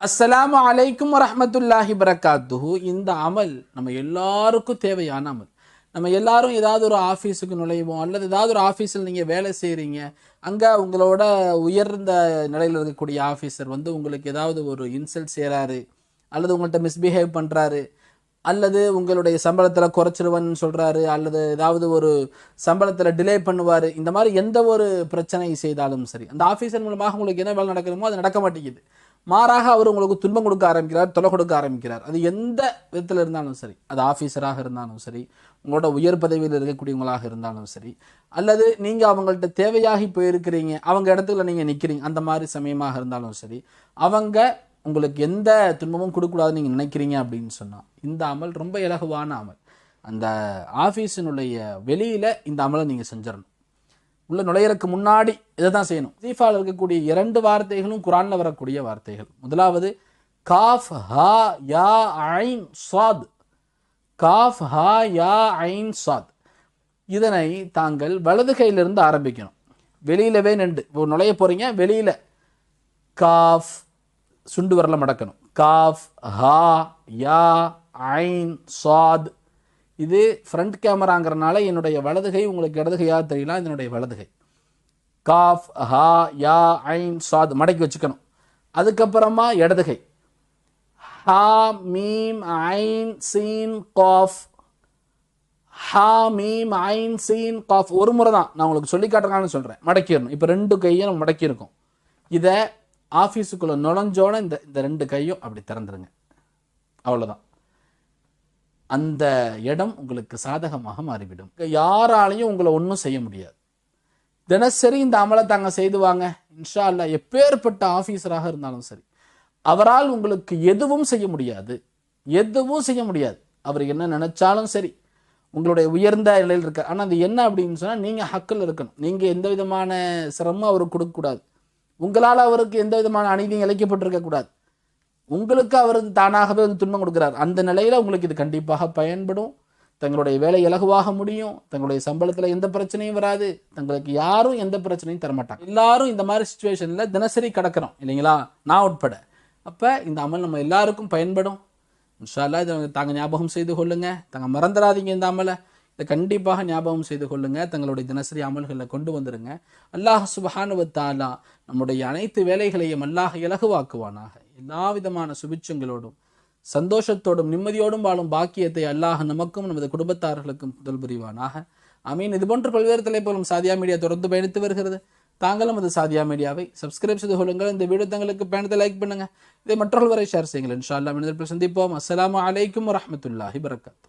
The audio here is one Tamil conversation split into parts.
அஸ்ஸலாமு அலைக்கும் வரஹ்மத்துல்லாஹி வரகாத்துஹு. இந்த அமல் நம்ம எல்லாருக்கும் தேவையான அமல். நம்ம எல்லாரும் ஏதாவது ஒரு ஆஃபீஸுக்கு நுழைவோம் அல்லது ஏதாவது ஒரு ஆஃபீஸில் நீங்கள் வேலை செய்கிறீங்க அங்கே உங்களோட உயர்ந்த நிலையில் இருக்கக்கூடிய ஆஃபீஸர் வந்து உங்களுக்கு ஏதாவது ஒரு இன்சல்ட் செய்கிறாரு அல்லது உங்கள்கிட்ட மிஸ்பிஹேவ் பண்ணுறாரு அல்லது உங்களுடைய சம்பளத்தில் குறைச்சிருவன்னு சொல்கிறாரு அல்லது ஏதாவது ஒரு சம்பளத்தில் டிலே பண்ணுவார் இந்த மாதிரி எந்த ஒரு பிரச்சனை செய்தாலும் சரி அந்த ஆஃபீஸர் மூலமாக உங்களுக்கு என்ன வேலை நடக்கணுமோ அது நடக்க மாட்டேங்குது. மாறாக அவர் உங்களுக்கு துன்பம் கொடுக்க ஆரம்பிக்கிறார் தொலை கொடுக்க ஆரம்பிக்கிறார். அது எந்த விதத்தில் இருந்தாலும் சரி அது ஆஃபீஸராக இருந்தாலும் சரி உங்களோட உயர் பதவியில் இருக்கக்கூடியவங்களாக இருந்தாலும் சரி அல்லது நீங்கள் அவங்கள்ட்ட தேவையாகி போயிருக்கிறீங்க அவங்க இடத்துல நீங்கள் நிற்கிறீங்க அந்த மாதிரி சமயமாக இருந்தாலும் சரி அவங்க உங்களுக்கு எந்த துன்பமும் கொடுக்கக்கூடாதுன்னு நீங்கள் நினைக்கிறீங்க அப்படின்னு சொன்னால் இந்த அமல் ரொம்ப இலகுவான அமல். அந்த ஆஃபீஸினுடைய வெளியில் இந்த அமலை நீங்கள் செஞ்சிடணும். உள்ள நுழையறதுக்கு முன்னாடி இதை தான் செய்யணும். சீஃபாவில் இருக்கக்கூடிய இரண்டு வார்த்தைகளும் குரானில் வரக்கூடிய வார்த்தைகள். முதலாவது காஃப் ஹா யா ஐன் சாத். காஃப் ஹா யா ஐன் சாத். இதனை தாங்கள் வலது கையிலிருந்து ஆரம்பிக்கணும். வெளியிலவே நின்று. இப்போ நுழைய போகிறீங்க வெளியில். காஃப் சுண்டு வரல மடக்கணும். காஃப் ஹா யா ஐன் சாத். இது ஃப்ரண்ட் கேமராங்கிறனால என்னுடைய வலதுகை உங்களுக்கு இடதுகையாக தெரியலாம் இதனுடைய வலதுகை காஃப் ஹா யா ஐன் சாத் மடக்கி வச்சுக்கணும். அதுக்கப்புறமா இடதுகை ஹா மீம் ஐன் சீன் காஃப். ஹா மீம் ஐன் சீன் காஃப். ஒரு முறை தான் நான் உங்களுக்கு சொல்லி காட்டுறேன்னு சொல்கிறேன் மடக்கிடணும். இப்போ ரெண்டு கையும் நம்ம மடக்கியிருக்கோம் இதை ஆஃபீஸுக்குள்ளே நுழைஞ்சோட இந்த இந்த ரெண்டு கையும் அப்படி திறந்துருங்க. அவ்வளோதான் அந்த இடம் உங்களுக்கு சாதகமாக மாறிவிடும். யாராலையும் உங்களை ஒன்றும் செய்ய முடியாது. தினசரி இந்த அமலை தாங்க செய்துவாங்க இன்ஷா அல்லா எப்பேற்பட்ட ஆஃபீஸராக இருந்தாலும் சரி. அவரால் உங்களுக்கு எதுவும் செய்ய முடியாது. எதுவும் செய்ய முடியாது. அவர் என்ன நினைச்சாலும் சரி. உங்களுடைய உயர்ந்த நிலையில் இருக்க ஆனால் அது என்ன அப்படின்னு சொன்னால் நீங்கள் ஹக்கில் இருக்கணும். நீங்கள் எந்த விதமான சிரமம் அவருக்கு கொடுக்கக்கூடாது. உங்களால் அவருக்கு எந்த விதமான அநீதியும் இழைக்கப்பட்டிருக்கக்கூடாது. உங்களுக்கு அவர் தானாகவே வந்து துன்பம் கொடுக்குறார். அந்த நிலையில் உங்களுக்கு இது கண்டிப்பாக பயன்படும். தங்களுடைய வேலை இலகுவாக முடியும். தங்களுடைய சம்பளத்தில் எந்த பிரச்சனையும் வராது. தங்களுக்கு யாரும் எந்த பிரச்சனையும் தரமாட்டாங்க. எல்லாரும் இந்த மாதிரி சுச்சுவேஷனில் தினசரி கிடக்கிறோம். இல்லைங்களா? நான் உட்பட. அப்போ இந்த அமல் நம்ம எல்லாருக்கும் பயன்படும். இன்ஷால்லா இதை தாங்க ஞாபகம் செய்து கொள்ளுங்கள் தாங்க மறந்துடாதீங்க இந்த அமலை. இதை கண்டிப்பாக ஞாபகம் செய்து கொள்ளுங்க. தங்களுடைய தினசரி அமல்களில் கொண்டு வந்துடுங்க அல்லாஹ் சுபஹானுவத்தாலா நம்முடைய அனைத்து வேலைகளையும் அல்லாஹ் இலகுவாக்குவானாக. எல்லா விதமான சுபிச்சங்களோடும் சந்தோஷத்தோடும் நிம்மதியோடும் வாழும் பாக்கியத்தை அல்லாஹ் நமக்கும் நமது குடும்பத்தார்களுக்கும் முதல் புரிவானாக. அமீன். இது போன்ற பல்வேறு தலைப்புகளும் சாதியா மீடியா தொடர்ந்து பயணித்து வருகிறது. தாங்களும் அது சாதியா மீடியாவை சப்ஸ்கிரைப் செய்து கொள்ளுங்கள். இந்த வீடியோ தங்களுக்கு பயணத்தை லைக் பண்ணுங்க. இதை மற்றவர்கள் வரை ஷேர் செய்யுங்கள். இன்ஷா அல்லா மனிதர்கள் சந்திப்போம். அஸ்லாம் அலைக்கும் வரமத்துல்லாஹி வரகாத்து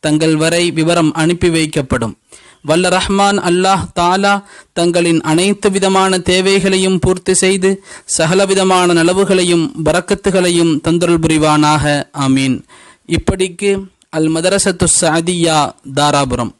தங்கள் வரை விவரம் அனுப்பி வைக்கப்படும். வல்ல ரஹ்மான் அல்லாஹ் தாலா தங்களின் அனைத்து விதமான தேவைகளையும் பூர்த்தி செய்து சகலவிதமான நலவுகளையும் வரக்கத்துகளையும் தந்தருள் புரிவானாக. ஆமீன். இப்படிக்கு அல் மதரசத்து சாதியா தாராபுரம்.